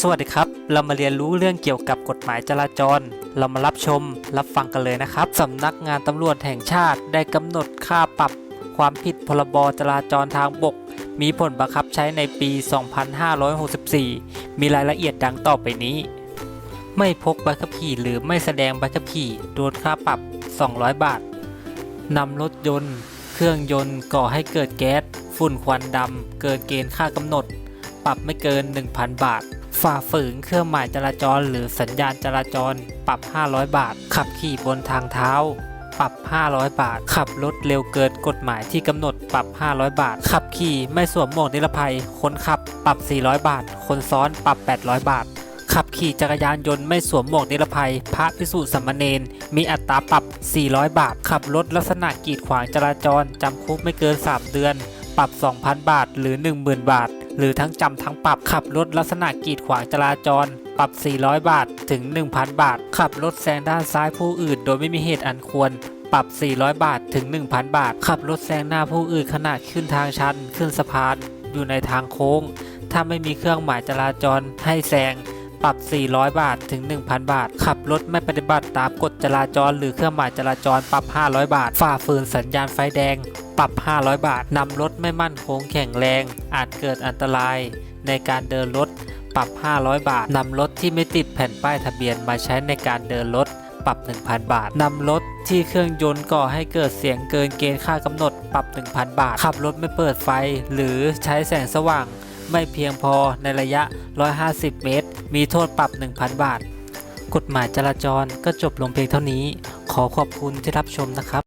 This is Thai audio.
สวัสดีครับ เรามาเรียนรู้เรื่องเกี่ยวกับกฎหมายจราจร เรามารับชม รับฟังกันเลยนะครับสำนักงานตำรวจแห่งชาติได้กำหนดค่าปรับความผิดพรบจราจรทางบก มีผลบังคับใช้ในปี 2564 มีรายละเอียดดังต่อไปนี้ ไม่พกใบขับขี่หรือไม่แสดงใบขับขี่โดนค่าปรับ 200 บาทนำรถยนต์ เครื่องยนต์ก่อให้เกิดแก๊ส ฝุ่นควันดำเกินเกณฑ์ค่ากำหนด ปรับไม่เกิน 1,000 บาท ฝ่าฝืนเครื่องหมายจราจร หรือสัญญาณจราจร ปรับ 500 บาท ขับขี่บนทางเท้า ปรับ 500 บาท ขับรถเร็วเกินกฎหมายที่กำหนดปรับ 500 บาท ขับขี่ไม่สวมหมวกนิรภัย คนขับปรับ 400 บาท คนซ้อนปรับ 800 บาท ขับขี่จักรยานยนต์ไม่สวมหมวกนิรภัย พระพิสุสามเณรมีอัตราปรับ 400 บาท ขับรถลักษณะกีดขวางจราจรจำคุกไม่เกิน 3 เดือน ปรับ 2,000 บาท หรือ 10,000 บาท หรือทั้งจำทั้งปรับขับรถลักษณะกีดขวางจราจร ปรับ 400 บาทถึง 1,000 บาท ขับรถแซงด้านซ้ายผู้อื่น โดยไม่มีเหตุอันควร ปรับ 400 บาทถึง 1,000 บาท ขับรถแซงหน้าผู้อื่นขณะขึ้นทางชัน ขึ้นสะพาน อยู่ในทางโค้ง ถ้าไม่มีเครื่องหมายจราจรให้แซง ปรับ 400 บาทถึง 1,000 บาท ขับรถไม่ปฏิบัติตามกฎจราจร หรือเครื่องหมายจราจรปรับ 500 บาท ฝ่าฝืนสัญญาณไฟแดง ปรับ 500 บาทนำรถไม่มั่นคงแข็งแรง อาจเกิดอันตรายในการเดินรถ ปรับ 500 บาทนำรถที่ไม่ติดแผ่นป้ายทะเบียนมาใช้ในการเดินรถปรับ 1,000 บาท นำรถที่เครื่องยนต์ก่อให้เกิดเสียงเกินเกณฑ์ค่ากำหนด ปรับ 1,000 บาท ขับรถไม่เปิดไฟ หรือใช้แสงสว่าง ไม่เพียงพอในระยะ 150 เมตร มีโทษปรับ 1,000 บาท กฎหมายจราจรก็จบลงเพียงเท่านี้ ขอขอบคุณที่รับชมนะครับ